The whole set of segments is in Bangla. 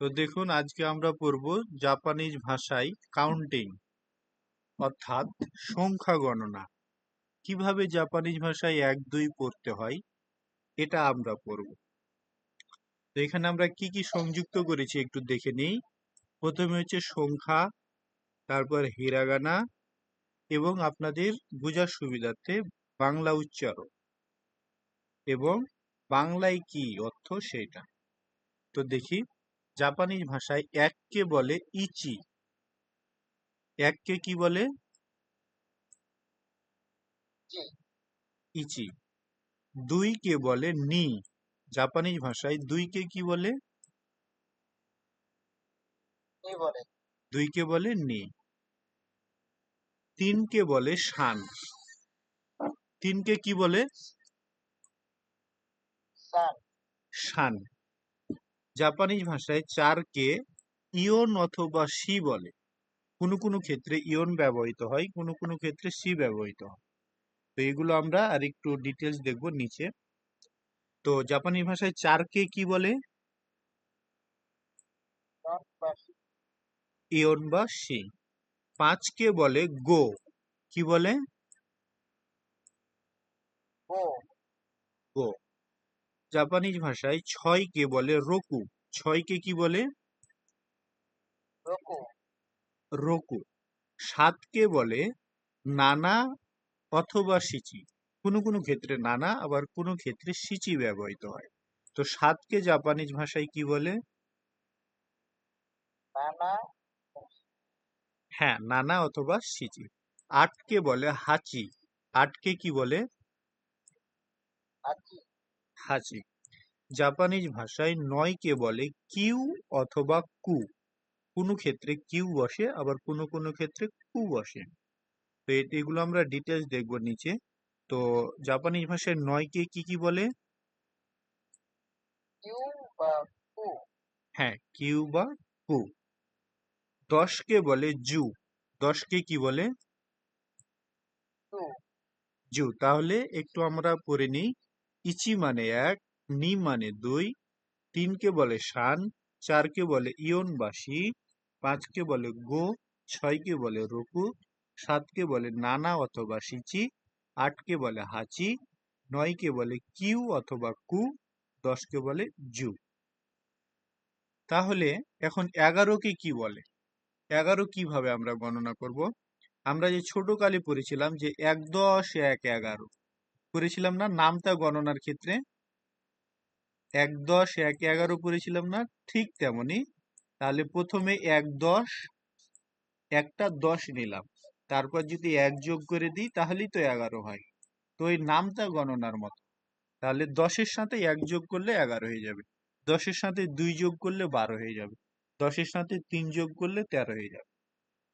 তো দেখুন, আজকে আমরা পড়ব জাপানিজ ভাষায় কাউন্টিং অর্থাৎ সংখ্যা গণনা। কীভাবে জাপানিজ ভাষায় এক, দুই পড়তে হয়, এটা আমরা পড়ব। তো এখানে আমরা কি কি সংযুক্ত করেছি একটু দেখে নিই। প্রথমে হচ্ছে সংখ্যা, তারপর হিরাগানা এবং আপনাদের বোঝার সুবিধার্থে বাংলা উচ্চারণ এবং বাংলায় কি অর্থ সেটা। তো দেখি। জাপানিজ ভাষায় এককে বলে ইচি। এককে কি বলে? ইচি। দুইকে বলে নি। জাপানিজ ভাষায় দুইকে কি বলে? দুইকে বলে নি। তিনকে বলে শান। তিনকে কি বলে? শান। জাপানিজ ভাষায় চারকে ইয়ন অথবা সি বলে। কোনো কোনো ক্ষেত্রে ইয়ন ব্যবহৃত হয় কোনো কোনো ক্ষেত্রে সি ব্যবহৃত হয়। তো এগুলো আমরা আর একটু ডিটেলস দেখব নিচে। তো জাপানি ভাষায় চারকে কি বলে? ইয়ন বা সি পাঁচকে বলে গো। কি বলে? গো। জাপানিজ ভাষায় ছয়কে বলে রোকু। ছয়কে কি বলে? রোকু। সাতকে বলে নানা অথবা সিচি। কোনো কোনো ক্ষেত্রে নানা আবার কোনো ক্ষেত্রে সিচি ব্যবহৃত হয়। তো সাতকে জাপানিজ ভাষায় কি বলে? হ্যাঁ নানা অথবা সিচি। আটকে বলে হাচি। আটকে কি বলে? হাচি। জাপানিজ ভাষায় নয়কে বলে কিউ অথবা কু। কোনো ক্ষেত্রে কিউ বসে আবার কোনো কোনো ক্ষেত্রে কু বসে। তো এগুলো আমরা ডিটেলস দেখব নিচে। তো জাপানিজ ভাষায় নয়কে কি কি বলে? হ্যাঁ কিউ বা কু। দশকে বলে জু। দশকে কি বলে? জু। তাহলে একটু আমরা পড়ে নিই। ইচি মানে এক নি মানে দুই তিনকে বলে শান চারকে বলে ইয়ন বাসি পাঁচকে বলে গো ছয়কে বলে রুকু সাতকে বলে নানা অথবা সিচি আটকে বলে হাচি নয়কে বলে কিউ অথবা কু দশকে বলে জু। তাহলে এখন এগারোকে কি বলে? এগারো কীভাবে আমরা গণনা করব? আমরা যে ছোট কালে পড়েছিলাম যে এক দশ এক এগারো, করেছিলাম না নামতা গণনার ক্ষেত্রে? এক দশ এক এগারো করেছিলাম না, ঠিক তেমনি তাহলে প্রথমে এক দশ, একটা দশ নিলাম। তারপর যদি এক যোগ করে দিই, তাহলেই তো এগারো হয়। তো এই নামটা গণনার মতো। তাহলে দশের সাথে এক যোগ করলে এগারো হয়ে যাবে। দশের সাথে দুই যোগ করলে বারো হয়ে যাবে। দশের সাথে তিন যোগ করলে তেরো হয়ে যাবে।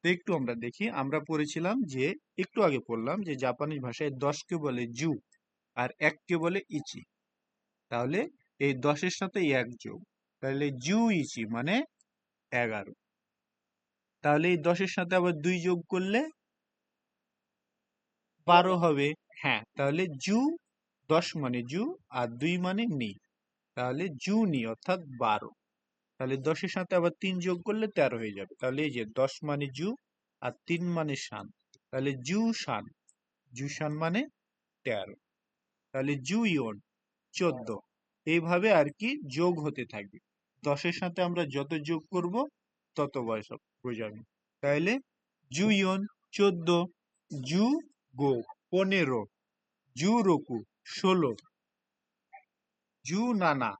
তো একটু আমরা দেখি। আমরা পড়েছিলাম যে, একটু আগে পড়লাম যে, জাপানিজ ভাষায় দশকে বলে জু, আর এককে বলে ইচি। তাহলে এই দশের সাথে এক যোগ, তাহলে জু ইচি মানে এগারো। তাহলে এই দশের সাথে আবার দুই যোগ করলে বারো হবে। হ্যাঁ তাহলে জু দশ মানে জু আর দুই মানে নি। তাহলে জু নি, অর্থাৎ বারো। তাহলে দশের সাথে আবার তিন যোগ করলে তেরো হয়ে যাবে। তাহলে এই যে দশ মানে জু আর তিন মানে শান, তাহলে জু শান। জু শান মানে তেরো। তাহলে জু ইয়ন চোদ্দ। এইভাবে আর কি যোগ হতে থাকবে। দশের সাথে আমরা যত যোগ করব, তত বয়স বোঝাবে তাহলে জু ইয়ন, চোদ্দ, জু গো, পনেরো, জু রকু, ষোলো, জু নানা,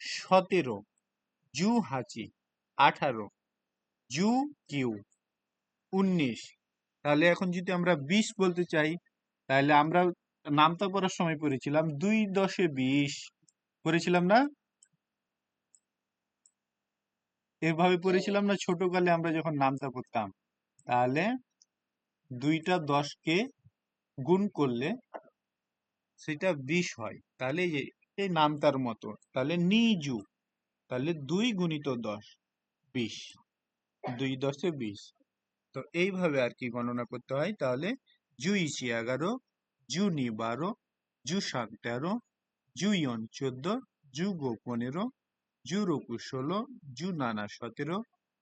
সতেরো, জু হাঁচি, আঠারো, জু কিউ, উনিশ। তাহলে এখন যদি আমরা বিশ বলতে চাই তাহলে আমরা নামতা পড়ার সময় পড়েছিলাম দুই দশে বিশ। পড়েছিলাম না? এভাবে পড়েছিলাম না ছোটকালে আমরা যখন নামতা পড়তাম তাহলে দুইটা দশকে গুণ করলে সেটা বিশ হয়। তাহলে এই নামতার মতো তাহলে নিজু তাহলে দুই গুণিত দশ বিশ। দুই দশে বিশ। তো এইভাবে আর কি গণনা করতে হয়। তাহলে জু ইসি এগারো জু নি বারো জু সাত তেরো জু ইয়ন চোদ্দ, জু গো পনেরো, জু রুকু ষোলো, জু নানা সতেরো,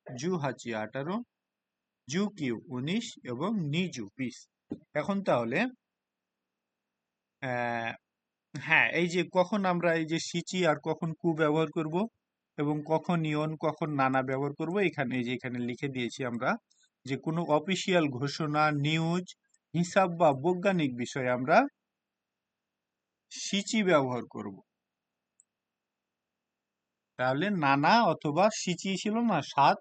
জু হাচি আঠারো, জু কিউ উনিশ এবং নিজু বিশ। এখন তাহলে হ্যাঁ এই যে কখন আমরা এই যে সিচি আর কখন কু ব্যবহার করব এবং কখন ইয়ন, কখন নানা ব্যবহার করব, এখানে, এই যে এখানে লিখে দিয়েছি আমরা যে কোনো অফিসিয়াল ঘোষণা নিউজ হিসাব বা বৈজ্ঞানিক বিষয়ে আমরা সিচি ব্যবহার করব। তাহলে নানা অথবা সিচি ছিল না, সাত।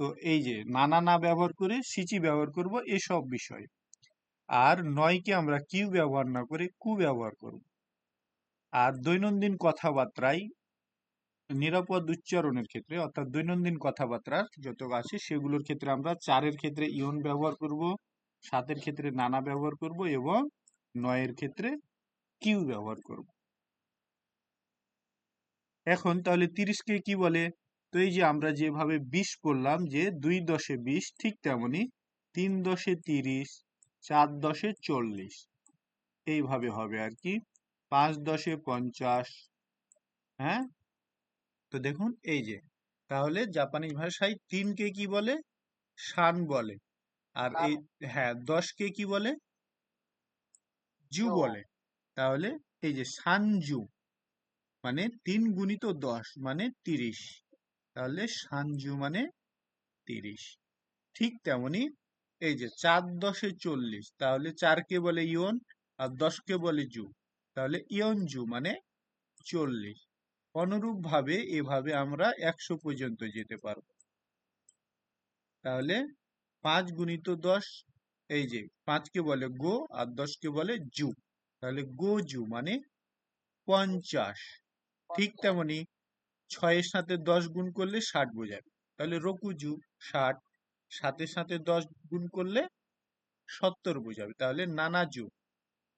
তো এই যে নানা না ব্যবহার করে সিচি ব্যবহার করব এসব বিষয়। আর নয়কে আমরা কিউ ব্যবহার না করে কু ব্যবহার করব। আর দৈনন্দিন কথাবার্তায় নিরাপদ উচ্চারণের ক্ষেত্রে, অর্থাৎ দৈনন্দিন কথাবার্তা যত আছে সেগুলোর ক্ষেত্রে আমরা চারের ক্ষেত্রে ইয়ন ব্যবহার করব, সাতের ক্ষেত্রে নানা ব্যবহার করব এবং নয়ের ক্ষেত্রে কিউ ব্যবহার করব? এখন তাহলে তিরিশকে কি বলে? তো এই যে আমরা যেভাবে বিশ করলাম যে দুই দশে বিশ ঠিক তেমনি তিন দশে তিরিশ চার দশে চল্লিশ। এইভাবে হবে আর কি। পাঁচ দশে পঞ্চাশ হ্যাঁ? তো দেখুন এই যে। তাহলে জাপানি ভাষায় তিনকে কি বলে? শান বলে। আর এই হ্যাঁ দশকে কি বলে? জু বলে। তাহলে এই যে সানজু মানে তিন গুণিত দশ মানে তিরিশ। তাহলে সানজু মানে তিরিশ। ঠিক তেমনি এই যে চার দশে চল্লিশ, তাহলে চারকে বলে ইয়ন আর দশকে বলে জু। তাহলে ইয়ন জু মানে চল্লিশ। অনুরূপ ভাবে এভাবে আমরা একশো পর্যন্ত যেতে পারব। তাহলে পাঁচ গুণিত দশ, এই যে পাঁচকে বলে গো আর দশকে বলে জু। তাহলে গোজু মানে পঞ্চাশ। ঠিক তেমনি ছয়ের সাথে দশ গুণ করলে ষাট বোঝাবে। তাহলে রকুজু ষাট সাতের সাথে দশ গুণ করলে সত্তর বোঝাবে। তাহলে নানাজু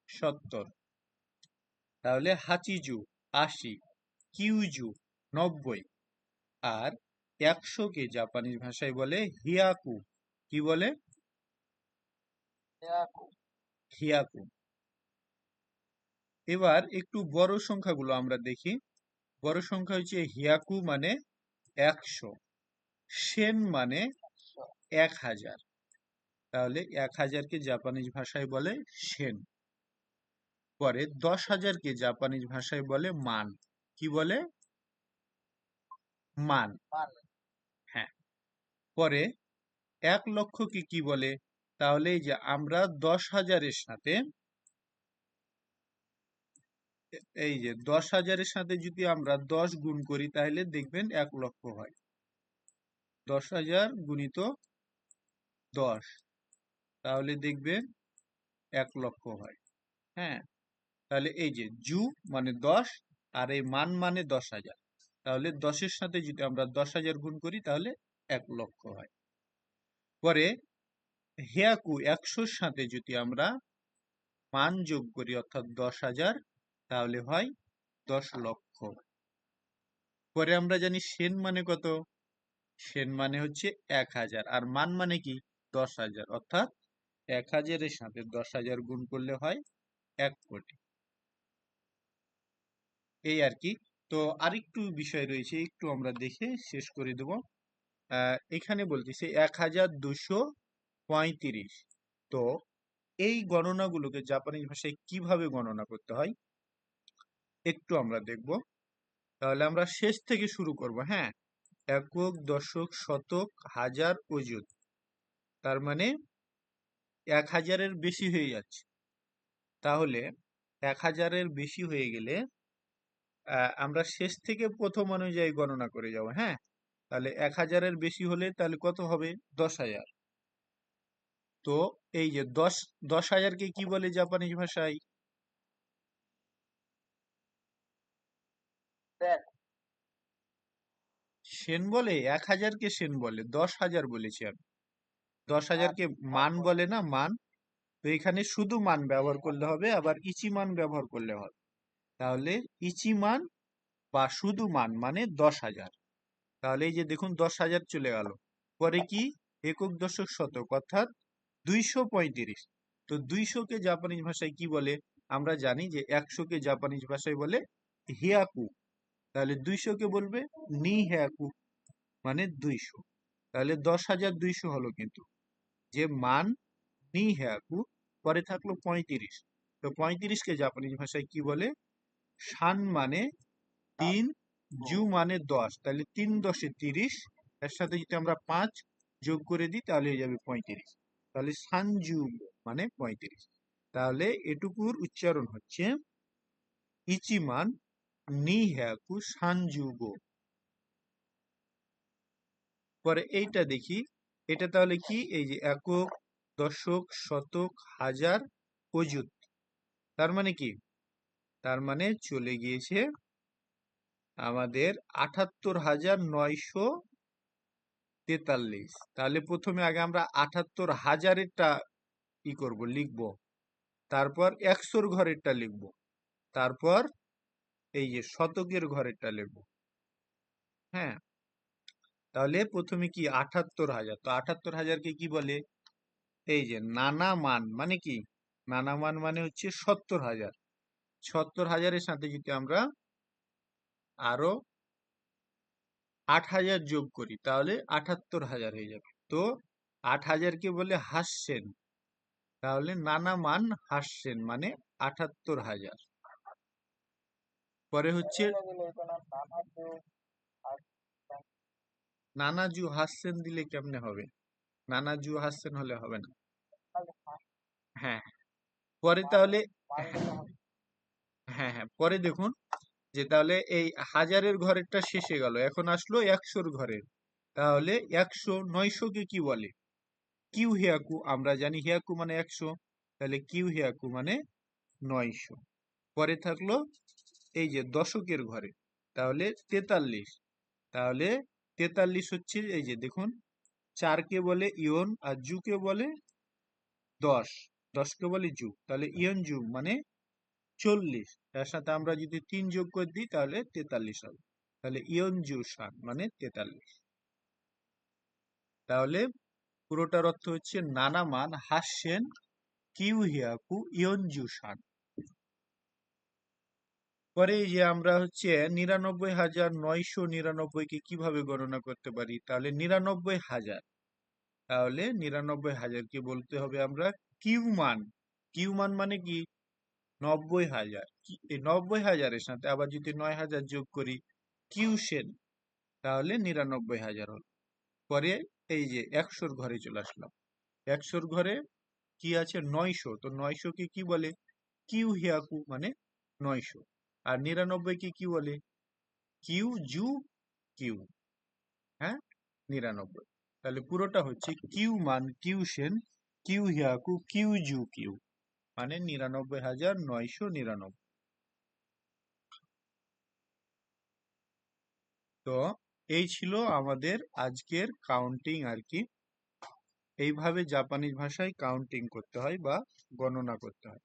সত্তর। তাহলে হাচিজু আশি কিউজু নব্বই। আর একশোকে জাপানিজ ভাষায় বলে হিয়াকু। কি বলে? হিয়াকু। হিয়াকু। এবার একটু বড় সংখ্যাগুলো আমরা দেখি। বড় সংখ্যা হচ্ছে হিয়াকু মানে একশো সেন মানে এক হাজার তাহলে এক হাজারকে জাপানিজ ভাষায় বলে সেন পরে দশ হাজারকে জাপানিজ ভাষায় বলে মান। কি বলে? মান। হ্যাঁ পরে এক লক্ষকে কি বলে? তাহলে এই যে আমরা দশ হাজারের সাথে এই যে দশ হাজারের সাথে যদি আমরা দশ গুণ করি, তাহলে দেখবেন এক লক্ষ হয়। দশ হাজার গুণিত দশ, তাহলে দেখবেন এক লক্ষ হয়। হ্যাঁ? তাহলে এই যে জু মানে দশ, আর এই মান মানে দশ হাজার। তাহলে দশের সাথে যদি আমরা দশ হাজার গুণ করি, তাহলে এক লক্ষ হয়। পরে হেয়াকু একশোর সাথে যদি আমরা মান যোগ করি, অর্থাৎ দশ হাজার তাহলে হয় দশ লক্ষ। পরে আমরা জানি সেন মানে কত? সেন মানে হচ্ছে এক হাজার। আর মান মানে কি? দশ হাজার। অর্থাৎ এক হাজারের সাথে দশ হাজার গুণ করলে হয় এক কোটি। এই আর কি। তো আরেকটু বিষয় রয়েছে, একটু আমরা দেখে শেষ করে দেব। এখানে বলতেছে এক হাজার দুশো পঁয়ত্রিশ। তো এই গণনাগুলোকে জাপানিজ ভাষায় কীভাবে গণনা করতে হয়? একটু আমরা দেখব। তাহলে আমরা শেষ থেকে শুরু করব হ্যাঁ? একক, দশক, শতক, হাজার, অযুত। তার মানে এক হাজারের বেশি হয়ে যাচ্ছে। তাহলে এক হাজারের বেশি হয়ে গেলে আমরা শেষ থেকে প্রথম অনুযায়ী গণনা করে যাব হ্যাঁ? তাহলে এক হাজারের বেশি হলে তাহলে কত হবে? দশ হাজার। তো এই যে দশ দশ হাজারকে কি বলে জাপানিজ ভাষায়? সেন বলে? এক হাজারকে সেন বলে। দশ হাজার বলেছি আমি। দশ হাজারকে মান বলে না মান। তো এখানে শুধু মান ব্যবহার করলে হবে আবার ইচি মান ব্যবহার করলে হবে। তাহলে ইচি মান বা শুধু মান মানে দশ হাজার। তাহলে এই যে দেখুন দশ হাজার চলে গেল। পরে কি? একক দশক শতক অর্থাৎ দুইশো পঁয়ত্রিশ। তো দুইশোকে জাপানিজ ভাষায় কি বলে? আমরা জানি যে একশোকে জাপানিজ ভাষায় বলে হিয়াকু। তাহলে দুইশো কে বলবে? নি হ্যাকু মানে দুইশো। তাহলে দশ হাজার দুইশো হলো কিন্তু। যে মান নি হ্যাকু পরে থাকল পঁয়ত্রিশ। তো পঁয়ত্রিশকে জাপানিজ ভাষায় কি বলে? সান মানে তিন, জু মানে দশ। তাহলে তিন দশে তিরিশ, এর সাথে যদি আমরা পাঁচ যোগ করে দিই, তাহলে হয়ে যাবে পঁয়ত্রিশ। তাহলে সানজু মানে পঁয়ত্রিশ। তাহলে এটুকুর উচ্চারণ হচ্ছে ইচিমান নি হ্যাকু সানজুগো। পরে এইটা দেখি, এটা তাহলে কি? এই যে একক, দশক, শতক, হাজার, অযুত। তার মানে কি? তার মানে চলে গিয়েছে আমাদের আটাত্তর হাজার নয়শো তেতাল্লিশ। তাহলে প্রথমে আগে আমরা আটাত্তর হাজারেরটা ই করব, লিখব। তারপর একশোর ঘরেরটা লিখব। তারপর এই যে শতকের ঘরেরটা লিখব হ্যাঁ? তাহলে প্রথমে কি আটাত্তর হাজার? তো আটাত্তর হাজারকে কি বলে? এই যে নানা মান মানে কি? নানা মান মানে হচ্ছে সত্তর হাজার। সত্তর হাজারের সাথে যদি আমরা আরও আট হাজার যোগ করি, তাহলে আটাত্তর হাজার হয়ে যাবে। তো আট হাজারকে বলে হাসছেন। তাহলে নানা মান হাসছেন মানে আটাত্তর হাজার। পরে হচ্ছে নানাজু হাসছেন দিলে কেমনে হবে? নানাজু হাসছেন হলে হবে না। হ্যাঁ পরে তাহলে হ্যাঁ হ্যাঁ পরে দেখুন যে তাহলে এই হাজারের ঘরেরটা শেষে গেল এখন আসলো একশোর ঘরের। তাহলে একশো নয়শোকে কি বলে? কিউ হিয়াকু আমরা জানি হিয়াকু মানে একশো তাহলে কিউ হিয়াকু মানে নয়শো। পরে থাকল এই যে দশকের ঘরে, তাহলে তেতাল্লিশ। তাহলে তেতাল্লিশ হচ্ছে এই যে দেখুন, চারকে বলে ইয়ন আর জুকে বলে দশ। দশকে বলে যুগ তাহলে ইয়ন যুগ মানে চল্লিশ। তার সাথে আমরা যদি তিন যোগ করে দিই, তাহলে তেতাল্লিশ হবে। তাহলে ইয়ন জু সান মানে তেতাল্লিশ। তাহলে পুরোটার অর্থ হচ্ছে নানা মান হাসেন কিউ হিয়াকু ইয়ন জু সান। পরে যে আমরা হচ্ছে নিরানব্বই হাজার নয়শো নিরানব্বই কে কীভাবে গণনা করতে পারি? তাহলে নিরানব্বই হাজার। তাহলে নিরানব্বই হাজার কি বলতে হবে আমরা কিউ মান কিউ মান মানে কি? নব্বই হাজার। নব্বই হাজারের সাথে আবার যদি নয় হাজার যোগ করি, কিউসেন। তাহলে নিরানব্বই হাজার হল। পরে এই যে একশোর ঘরে চলে আসলাম। একশোর ঘরে কি আছে? নয়শো। তো নয়শো কে কি বলে? কিউ হিয়াকু মানে নয়শো। আর নিরানব্বই কে কি বলে? কিউ জু কিউ হ্যাঁ? নিরানব্বই। তাহলে পুরোটা হচ্ছে কিউ মান কিউ সেন কিউ হিয়াকু কিউ জু কিউ মানে নিরানব্বই হাজার নয়শো নিরানব্বই। তো এই ছিল আমাদের আজকের কাউন্টিং আর কি। এইভাবে জাপানিজ ভাষায় কাউন্টিং করতে হয় বা গণনা করতে হয়।